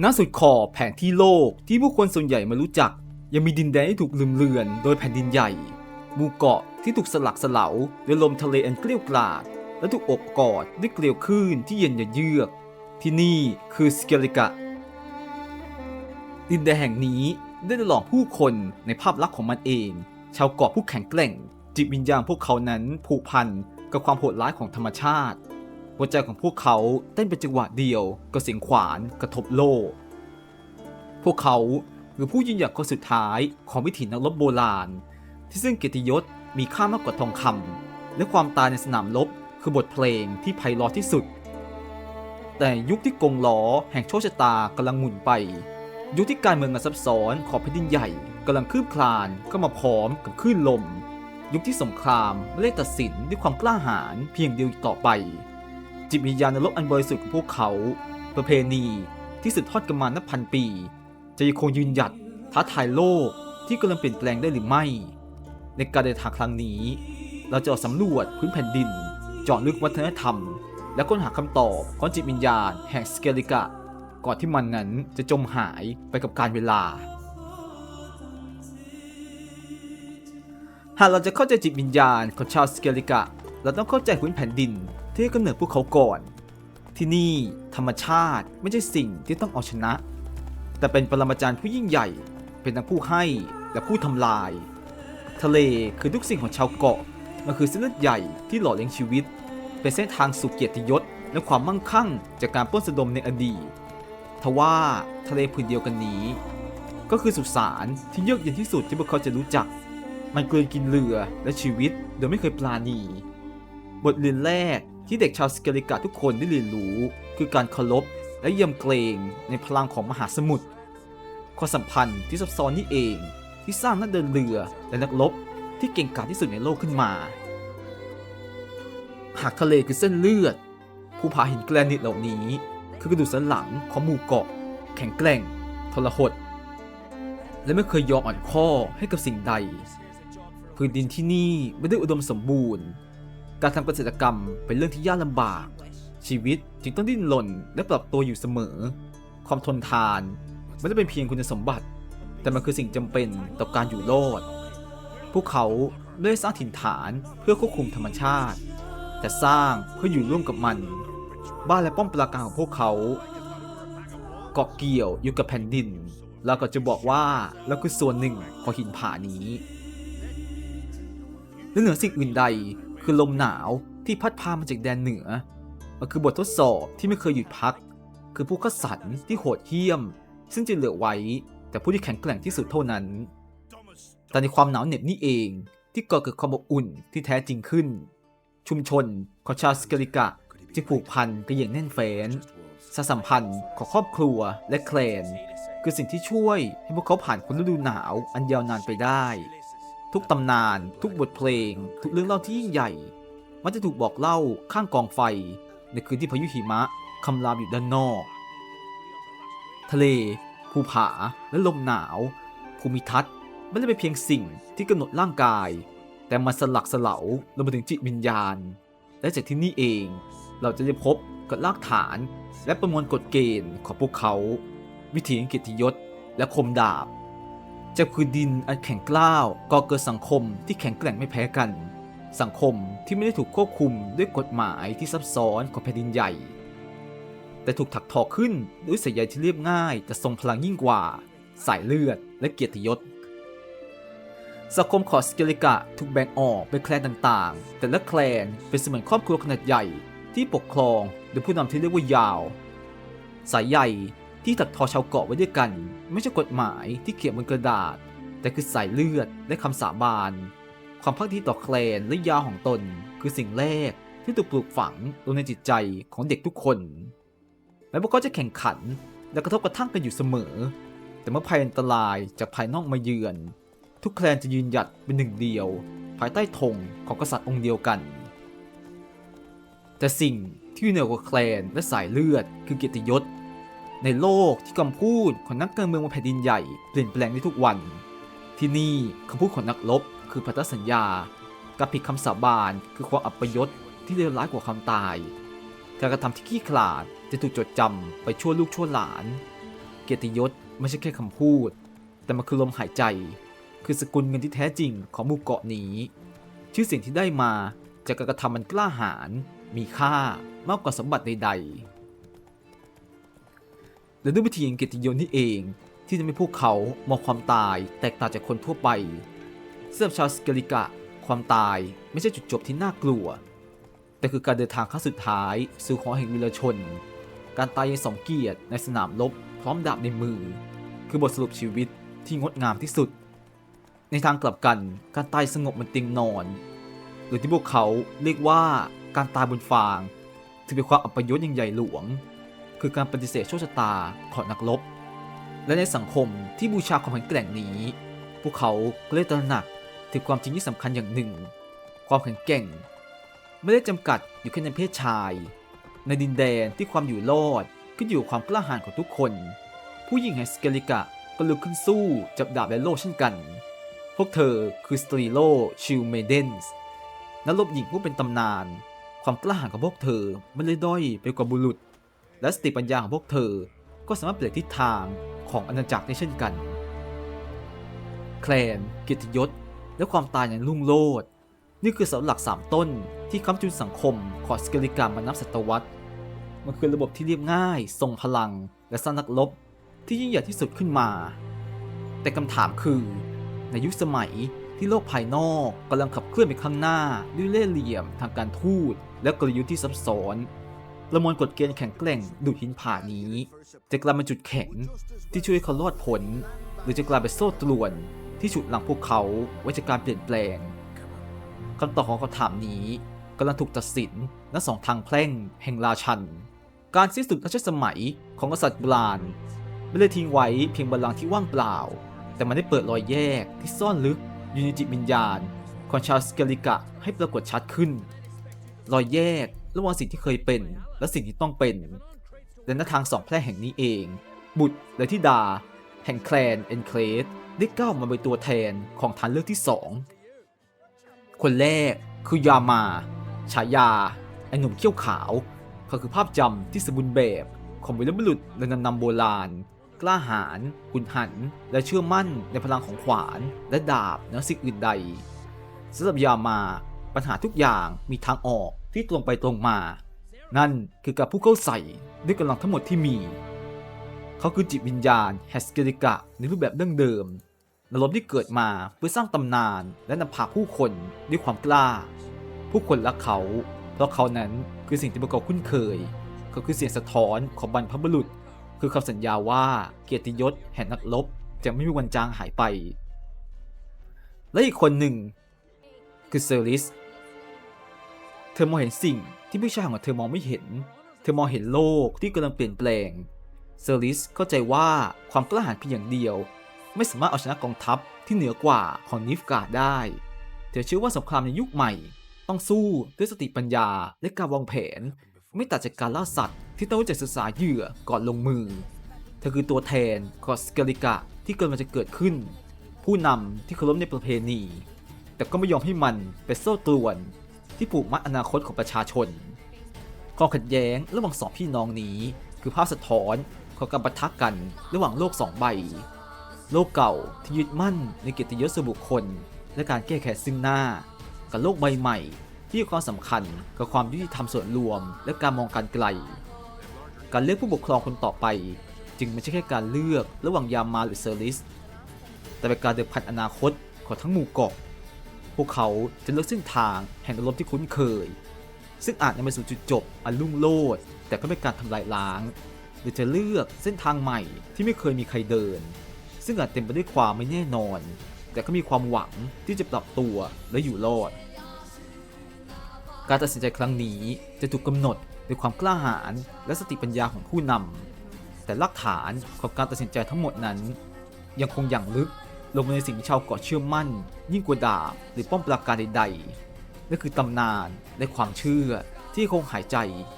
ณสุดขอบแผนที่โลกที่ผู้คนส่วนใหญ่ไมารู้จัก ยังมีดินแดนที่ถูกลืมเลือน โดยแผ่นดินใหญ่ หมู่เกาะที่ถูกสลักสลาด้วยลมทะเลอันเกลียวกล่อมและถูกอบกอดด้วยเกลียวคลื่นที่เย็นเยือก ที่นี่คือสเกลิกะ ดินแดนแห่งนี้ได้หลอกผู้คนในภาพลักษณ์ของมันเอง ชาวเกาะผู้แข็งแกร่ง จิตวิญญาณพวกเขานั้นผูกพันกับความโหดร้ายของธรรมชาติ หัวใจของพวกเขาเต้นเป็นจังหวะเดียวกับเสียงขวานกระทบโลกพวกเขาคือผู้ยืนหยัดคนสุดท้ายของวิถีนักรบโบราณ ที่ซึ่งเกียรติยศมีค่ามากกว่าทองคำและความตายในสนามรบคือบทเพลงที่ไพเราะที่สุด แต่ยุคที่กงล้อแห่งโชคชะตากำลังหมุนไป ยุคที่การเมืองอันซับซ้อนของแผ่นดินใหญ่กำลังคืบคลานก็มาพร้อมกับคลื่นลม ยุคที่สงครามไม่ได้ตัดสินด้วยความกล้าหาญเพียงเดียวต่อไป จิตวิญญาณนรกอันบริสุทธิ์ของพวกเขา ประเพณีที่สืบทอดกันมานับพันปี จะยังคงยืนหยัดท้าทายโลกที่กำลังเปลี่ยนแปลงได้หรือไม่ ในการเดินทางครั้งนี้ เราจะออกสำรวจพื้นแผ่นดินเจาะลึกวัฒนธรรม และค้นหาคำตอบของจิตวิญญาณแห่งสเกลิกะ ก่อนที่มันนั้นจะจมหายไปกับการเวลา หากเราจะเข้าใจจิตวิญญาณของชาวสเกลิกะ เราต้องเข้าใจพื้นแผ่นดินที่กำเนิดพวกเขาก่อน ที่นี่ธรรมชาติไม่ใช่สิ่งที่ต้องเอาชนะ แต่เป็นปรมาจารย์ผู้ยิ่งใหญ่ เป็นทั้งผู้ให้และผู้ทำลาย ทะเลคือทุกสิ่งของชาวเกาะ มันคือเส้นเลือดใหญ่ที่หล่อเลี้ยงชีวิต เป็นเส้นทางสู่เกียรติยศและความมั่งคั่งจากการปล้นสะดมในอดีตทว่าทะเลผืนเดียวกันนี้ ก็คือสุสานที่เยือกเย็นที่สุดที่พวกเขาจะรู้จัก มันกลืนกินเรือและชีวิตโดยไม่เคยปราณี บทเรียนแรกที่เด็กชาวสเกลิกาทุกคนได้เรียนรู้ คือการเคารพและเยี่ยมเกรงในพลังของมหาสมุทรความสัมพันธ์ที่ซับซ้อนนี่เองที่สร้างนักเดินเรือและนักรบที่เก่งกาจที่สุดในโลกขึ้นมา หากทะเลคือเส้นเลือด ภูผาหินแกรนิตเหล่านี้ คือกระดูกสันหลังของหมู่เกาะ แข็งแกร่ง ทรหด และไม่เคยยอมอ่อนข้อให้กับสิ่งใด พื้นดินที่นี่ไม่ได้อุดมสมบูรณ์ การทำเกษตรกรรมเป็นเรื่องที่ยากลำบาก ชีวิตจึงต้องดิ้นรนและปรับตัวอยู่เสมอ ความทนทานไม่ได้เป็นเพียงคุณสมบัติ แต่มันคือสิ่งจำเป็นต่อการอยู่รอด พวกเขาได้สร้างถิ่นฐานเพื่อควบคุมธรรมชาติ แต่สร้างเพื่ออยู่ร่วมกับมัน บ้านและป้อมปราการของพวกเขาเกาะเกี่ยวอยู่กับแผ่นดินเราก็จะบอกว่าเราคือส่วนหนึ่งของหินผานี้และเหนือสิ่งอื่นใด คือลมหนาวที่พัดพามาจากแดนเหนือ มันคือบททดสอบที่ไม่เคยหยุดพัก คือผู้ขสันที่โหดเหี้ยม ซึ่งจะเหลือไว้แต่ผู้ที่แข็งแกร่งที่สุดเท่านั้น แต่ในความหนาวเหน็บนี่เองที่ก่อเกิดความอบอุ่นที่แท้จริงขึ้น ชุมชนของชาวสเกลิกะจะผูกพันกันอย่างแน่นแฟ้นสสัมพันธ์ของครอบครัวและแคลน คือสิ่งที่ช่วยให้พวกเขาผ่านคนฤดูหนาวอันยาวนานไปได้ ทุกตำนาน ทุกบทเพลง ทุกเรื่องเล่าที่ยิ่งใหญ่ มันจะถูกบอกเล่าข้างกองไฟ ในคืนที่พายุหิมะคำรามอยู่ด้านนอก ทะเล ภูผา และลมหนาว ภูมิทัศน์ไม่ได้เป็นเพียงสิ่งที่กำหนดร่างกาย แต่มันสลักสลาลงมาถึงจิตวิญญาณ และจากที่นี่เอง เราจะได้พบกับรากฐาน และประมวลกฎเกณฑ์ของพวกเขา วิถีเกียรติยศและคมดาบ จากพื้นดินอันแข็งกร้าวก่อเกิดสังคมที่แข็งแกร่งไม่แพ้กัน สังคมที่ไม่ได้ถูกควบคุมด้วยกฎหมายที่ซับซ้อนของแผ่นดินใหญ่ แต่ถูกถักทอขึ้นด้วยสายใยที่เรียบง่ายแต่ทรงพลังยิ่งกว่า สายเลือดและเกียรติยศสังคมของสเกลิกะถูกแบ่งออกเป็นแคลนต่างๆ แต่ละแคลนเป็นเสมือนครอบครัวขนาดใหญ่ที่ปกครองโดยผู้นำที่เรียกว่ายาว สายใย ที่ถักทอชาวเกาะไว้ด้วยกัน ไม่ใช่กฎหมายที่เขียนบนกระดาษ แต่คือสายเลือดและคำสาบาน ความพักดีต่อแคลนและยาของตน คือสิ่งแรกที่ถูกปลูกฝังลงในจิตใจของเด็กทุกคนแม้พวกเขาจะแข่งขันและกระทบกระทั่งกันอยู่เสมอ แต่เมื่อภัยอันตรายจากภายนอกมาเยือน ทุกแคลนจะยืนหยัดเป็นหนึ่งเดียว ภายใต้ธงของกษัตริย์องค์เดียวกัน แต่สิ่งที่เหนือกว่าแคลนและสายเลือดคือเกียรติยศ ในโลกที่คำพูดของนักการเมืองบนแผ่นดินใหญ่เปลี่ยนแปลงได้ทุกวัน ที่นี่คำพูดของนักรบคือพันธสัญญาการผิดคำสาบานคือความอัปยศที่เลวร้ายกว่าความตาย การกระทำที่ขี้ขลาดจะถูกจดจำไปชั่วลูกชั่วหลาน เกียรติยศไม่ใช่แค่คำพูด แต่มันคือลมหายใจ คือสกุลเงินที่แท้จริงของหมู่เกาะนี้ ชื่อเสียงที่ได้มาจากการกระทำมันกล้าหาญมีค่ามากกว่าสมบัติใดๆ และด้วยวิธีแห่งกียรติยศนี่เอง ที่จะให้พวกเขามองความตายแตกต่างจากคนทั่วไปเสำหรับชาวสเกลิกะ ความตายไม่ใช่จุดจบที่น่ากลัว แต่คือการเดินทางครั้งสุดท้ายสู่ขอแห่งวีรชน การตายอย่างสมเกียรติในสนามรบพร้อมดาบในมือ คือบทสรุปชีวิตที่งดงามที่สุด ในทางกลับกันการตายสงบบนเตียงนอน หรือที่พวกเขาเรียกว่าการตายบนฟาง ถือเป็นความอัปยศอย่างใหญ่หลวง คือการปฏิเสธโชคชะตาของนักรบ และในสังคมที่บูชาความแข็งแกร่งนี้ พวกเขาก็เลยตระหนักถึงความจริงที่สำคัญอย่างหนึ่ง ความแข็งแกร่ง ไม่ได้จำกัดอยู่แค่ในเพศชาย ในดินแดนที่ความอยู่รอดขึ้นอยู่กับความกล้าหาญของทุกคน ผู้หญิงแห่งสเกลิกะก็ลุกขึ้นสู้จับดาบและโล่เช่นกัน พวกเธอคือสตรีโลชิลเมเดนส์นักรบหญิงผู้เป็นตำนาน ความกล้าหาญของพวกเธอไม่ได้ด้อยไปกว่าบุรุษ และสติปัญญาของพวกเธอ ก็สามารถเปลี่ยนทิศทางของอาณาจักรได้เช่นกัน แคลนกียรติยศ และความตายอย่างรุ่งโรจน์นี่คือเสาหลักสามต้นที่ค้ำจุนสังคมของสเกลิกามานับศตวรรษ มันคือระบบที่เรียบง่าย ทรงพลัง และสร้างนักรบที่ยิ่งใหญ่ที่สุดขึ้นมา แต่คำถามคือ ในยุคสมัยที่โลกภายนอกกำลังขับเคลื่อนไปข้างหน้าด้วยเล่ห์เหลี่ยมทางการทูตและกลยุทธ์ที่ซับซ้อน ประมวลกฎเกณฑ์แข็งแกร่งดูดหินผานี้ จะกลายเป็นจุดแข็งที่ช่วยเขารอดพ้นหรือจะกลายเป็นโซ่ตรวน ที่ฉุดหลังพวกเขาไว้จากการเปลี่ยนแปลงคำตอบของคำถามนี้กำลังถูกตัดสินณสองทางแพร่งแห่งราชัน การสิ้นสุดรัชสมัยของกษัตริย์โบราณไม่ได้ทิ้งไว้เพียงบัลลังก์ที่ว่างเปล่า แต่มันได้เปิดรอยแยกที่ซ่อนลึกอยู่ในจิตวิญญาณของชาวสเกลิกะให้ปรากฏชัดขึ้น รอยแยกระหว่างสิ่งที่เคยเป็น และสิ่งที่ต้องเป็นและณทางสองแพร่แห่งนี้เอง บุตรและธิดา แห่งแคลนเอนเคลสได้ก้าวมาเป็นตัวแทนของฐานเลือกที่สองคนแรกคือยามาฉายาไอหนุ่มเขี้ยวขาว เขาคือภาพจำที่สมบูรณ์แบบของวีรบุรุษและนำนำโบราณ กล้าหาญหุนหัน และเชื่อมั่นในพลังของขวาน และดาบเหนือสิ่งอื่นใดสำหรับยามา ปัญหาทุกอย่างมีทางออกที่ตรงไปตรงมา นั่นคือการผู้เข้าใส่ด้วยกำลังทั้งหมดที่มี เขาคือจิตวิญญาณแฮสเกลิกะในรูปแบบดั้งเดิมนรกที่เกิดมาเพื่อสร้างตำนานและนำพาผู้คนด้วยความกล้า ผู้คนรักเขา เพราะเขานั้นคือสิ่งที่พวกเขาคุ้นเคย เขาคือเสียงสะท้อนของบรรพบุรุษ คือคำสัญญาว่าเกียรติยศแห่งนักรบจะไม่มีวันจางหายไป และอีกคนหนึ่งคือเซอร์ลิส เธอมองเห็นสิ่งที่ผู้ชายของเธอมองไม่เห็น เธอมองเห็นโลกที่กำลังเปลี่ยนแปลง เซอร์ลิสเข้าใจว่าความกล้าหาญเพียงอย่างเดียว ไม่สามารถเอาชนะกองทัพที่เหนือกว่าของนิฟกาได้ เธอเชื่อว่าสงครามในยุคใหม่ ต้องสู้ด้วยสติปัญญาและการวางแผน ไม่ต่างจากการล่าสัตว์ที่ต้องรู้จักศึกษาเหยื่อก่อนลงมือ เธอคือตัวแทนของสเกลิกะที่กำลังจะเกิดขึ้น ผู้นำที่เคารพในประเพณี แต่ก็ไม่ยอมให้มันเป็นโซ่ตรวน ที่ผูกมัดอนาคตของประชาชนความขัดแย้งระหว่างสองพี่น้องนี้ คือภาพสะท้อนของการปะทะกันระหว่างโลกสองใบ โลกเก่าที่ยึดมั่นในเกียรติยศส่วนบุคคล และการแก้แค้นซึ่งหน้า กับโลกใบใหม่ ที่ให้ความสำคัญกับความยุติธรรมส่วนรวม และการมองการไกล การเลือกผู้ปกครองคนต่อไป จึงไม่ใช่แค่การเลือกระหว่างยามาหรือเซอร์ลิส แต่เป็นการเดิมพันอนาคตของทั้งหมู่เกาะ พวกเขาจะเลือกเส้นทางแห่งอารมณ์ที่คุ้นเคย ซึ่งอาจนำไปสู่จุดจบอันรุ่งโรจน์แต่ก็เป็นการทำลายล้าง หรือจะเลือกเส้นทางใหม่ที่ไม่เคยมีใครเดิน ซึ่งอาจเต็มไปด้วยความไม่แน่นอน แต่ก็มีความหวังที่จะปรับตัวและอยู่รอด การตัดสินใจครั้งนี้จะถูกกำหนดด้วยความกล้าหาญและสติปัญญาของผู้นำแต่หลักฐานของการตัดสินใจทั้งหมดนั้น ยังคงอย่างลึก ลงในสิ่งที่ชาวเกาะเชื่อมั่น ยิ่งกว่าดาบหรือป้อมปราการใดๆนั่นคือตำนานและความเชื่อที่คงหายใจ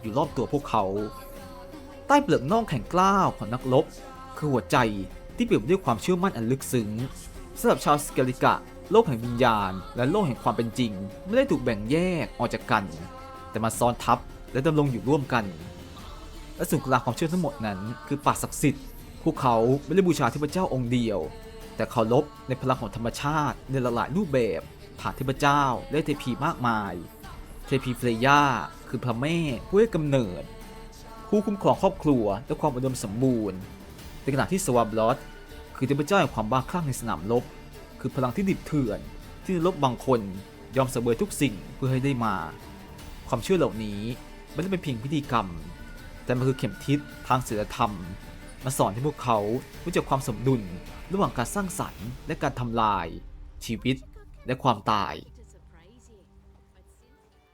อยู่รอบตัวพวกเขา ใต้เปลือกน่องแข็งกล้าวของนักรบคือหัวใจที่เปลี่ยนด้วยความเชื่อมั่นอันลึกซึ้งสำหรับชาวสเกลิกะ โลกแห่งวิญญาณ และโลกแห่งความเป็นจริง ไม่ได้ถูกแบ่งแยกออกจากกัน แต่มาซ้อนทับและดำรงอยู่ร่วมกัน และศูนกลางความเชื่อทั้งหมดนั้น คือป่าศักดิ์สิทธิ์พวกเขาไม่ได้บูชาเทพเจ้าองค์เดียว แต่เคารพในพลังของธรรมชาติในหลายรูปแบบ ผ่านเทพเจ้าและเทพีมากมาย เทพีเฟรย่าคือพระแม่ผู้ให้กำเนิด ผู้คุ้มครองครอบครัวและความอุดมสมบูรณ์ในขณะที่สวาบลอสคือเทพเจ้าแห่งความบ้าคลั่งในสนามรบคือพลังที่ดิบเถื่อน ที่นรบบางคนยอมเสวยทุกสิ่งเพื่อให้ได้มา ความเชื่อเหล่านี้ไม่ได้เป็นเพียงพิธีกรรม แต่มันคือเข็มทิศทางศีลธรรม มาสอนให้พวกเขารู้จักความสมดุลระหว่างการสร้างสรรค์และการทำลาย ชีวิตและความตาย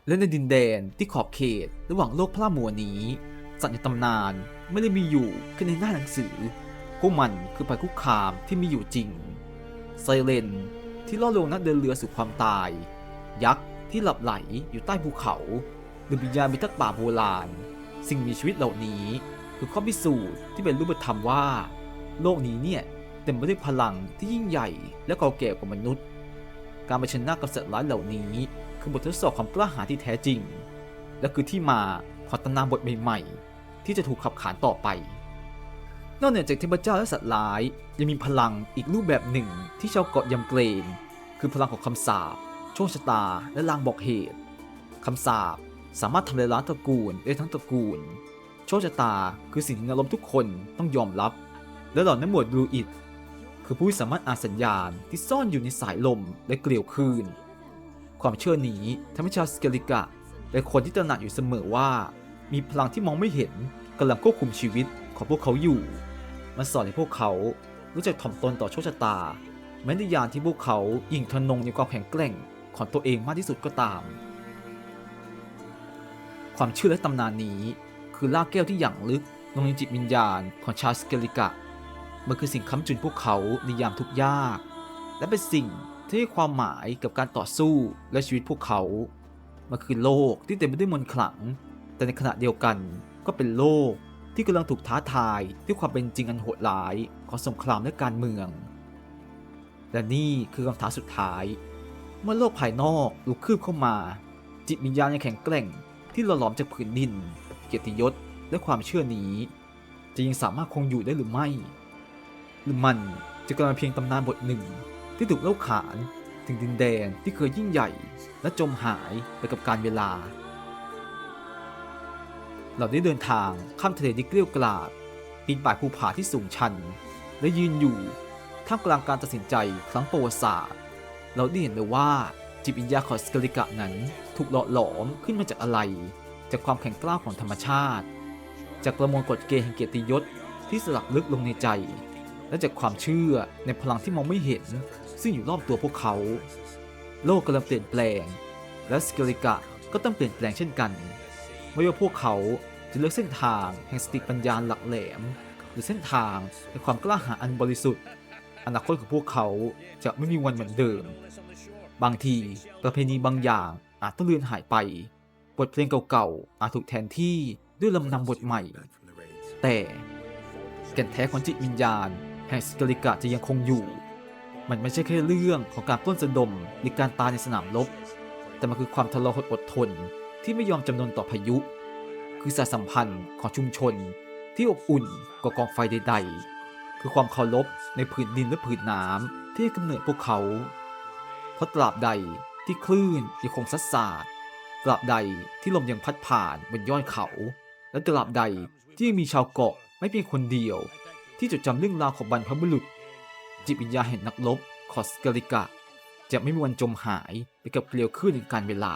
และในดินแดนที่ขอบเขตระหว่างโลกพระมัวนี้ สัตว์ในตำนานไม่ได้มีอยู่แค่ในหน้าหนังสือ พวกมันคือภัยคุกคามที่มีอยู่จริง ไซเรนที่ล่อลวงนักเดินเรือสู่ความตาย ยักษ์ที่หลับไหลอยู่ใต้ภูเขา หรือวิญญาณมิทักษ์ป่าโบราณ สิ่งมีชีวิตเหล่านี้ คือข้อพิสูจน์ที่เป็นรูปธรรมว่า โลกนี้เนี่ยเต็มไปด้วยพลังที่ยิ่งใหญ่และเก่าแก่กว่ามนุษย์ การเผชิญหน้ากับสัตว์ร้ายเหล่านี้ คือบททดสอบความกล้าหาญที่แท้จริง และคือที่มาของตำนานบทใหม่ๆ ที่จะถูกขับขานต่อไป นอกเหนือจากเทพเจ้าและสัตว์ร้ายยังมีพลังอีกรูปแบบหนึ่งที่ชาวเกาะยำเกรงคือพลังของคำสาปโชคชะตา และลางบอกเหตุคำสาปสามารถทำลายล้างตระกูลได้ทั้งตระกูล ชคชะตาคือสิ่งที่นรมทุกคนต้องยอมรับ และเหล่านั้นหมวดบลูอิดคือผู้สามารถอ่านสัญญาณที่ซ่อนอยู่ในสายลมและเกลียวคลื่น ความเชื่อนี้ทำให้ชาวสเกลิกะเป็นคนที่ตระหนักอยู่เสมอว่า มีพลังที่มองไม่เห็นกำลังควบคุมชีวิตของพวกเขาอยู่ มันสอนให้พวกเขารู้จักถ่อมตนต่อโชคชะตา แม้ในยามที่พวกเขายิ่งทะนงในความแข็งแกร่งของตัวเองมากที่สุดก็ตาม ความเชื่อและตำนานนี้ คือลากแก้วที่อย่างลึกลงในจิตวิญญาณของชาสเกลิกะ มันคือสิ่งค้ำจุนพวกเขาในยามทุกข์ยาก และเป็นสิ่งที่ให้ความหมายกับการต่อสู้และชีวิตพวกเขา มันคือโลกที่เต็มไปด้วยมนต์ขลัง แต่ในขณะเดียวกันก็เป็นโลกที่กำลังถูกท้าทายด้วยความเป็นจริงอันโหดร้ายของสงครามและการเมือง และนี่คือคำถามสุดท้าย เมื่อโลกภายนอกลุกคืบเข้ามา จิตวิญญาณยังแข็งแกร่งที่หล่อหลอมจากผืนดิน กียรติยศและความเชื่อนี้ จะยังสามารถคงอยู่ได้หรือไม่ หรือมันจะกลายเป็นเพียงตำนานบทหนึ่ง ที่ถูกเล่าขานถึงดินแดนที่เคยยิ่งใหญ่ และจมหายไปกับการเวลา เราได้เดินทางข้ามทะเลที่เกลี้ยวกล่อมปีนป่ายภูผาที่สูงชัน และยืนอยู่ท่ามกลางการตัดสินใจครั้งประวัติศาสตร์ เราได้เห็นเลยว่าจิตวิญญาณของสกลิกะนั้นถูกหล่อหลอมขึ้นมาจากอะไร จากความแข็งกร้าวของธรรมชาติ จากประมวลกฎเกณฑ์แห่งเกียรติยศที่สลักลึกลงในใจ และจากความเชื่อในพลังที่มองไม่เห็น ซึ่งอยู่รอบตัวพวกเขา โลกกำลังเปลี่ยนแปลง และสเกลิกะก็ต้องเปลี่ยนแปลงเช่นกัน ไม่ว่าพวกเขาจะเลือกเส้นทางแห่งสติปัญญาหลักแหลม หรือเส้นทางแห่งความกล้าหาญอันบริสุทธิ์อนาคตของพวกเขาจะไม่มีวันเหมือนเดิม บางทีประเพณีบางอย่างอาจต้องเลือนหายไป บทเพลงเก่าๆอาจถูกแทนที่ด้วยลำนำบทใหม่ แต่แก่นแท้ของจิตวิญญาณ แห่งสเกลิกะจะยังคงอยู่ มันไม่ใช่แค่เรื่องของการปล้นสะดมหรือการตายในสนามรบ แต่มันคือความทะเลาะหดอดทนที่ไม่ยอมจำนนต่อพายุ คือสายสัมพันธ์ของชุมชนที่อบอุ่นกว่ากองไฟใด ๆ คือความเคารพในผืนดินและผืนน้ำที่ให้กำเนิดพวกเขา เพราะตราบใดที่คลื่นยังคงซัดสาด ตราบใดที่ลมยังพัดผ่านบนยอดเขา และตราบใดที่ยังมีชาวเกาะไม่เพียงคนเดียว ที่จดจำเรื่องราวของบรรพบุรุษ จิตวิญญาณแห่งนักรบคอสเกลิกะ จะไม่มีวันจมหายไปกับเกลียวคลื่นแห่งการเวลา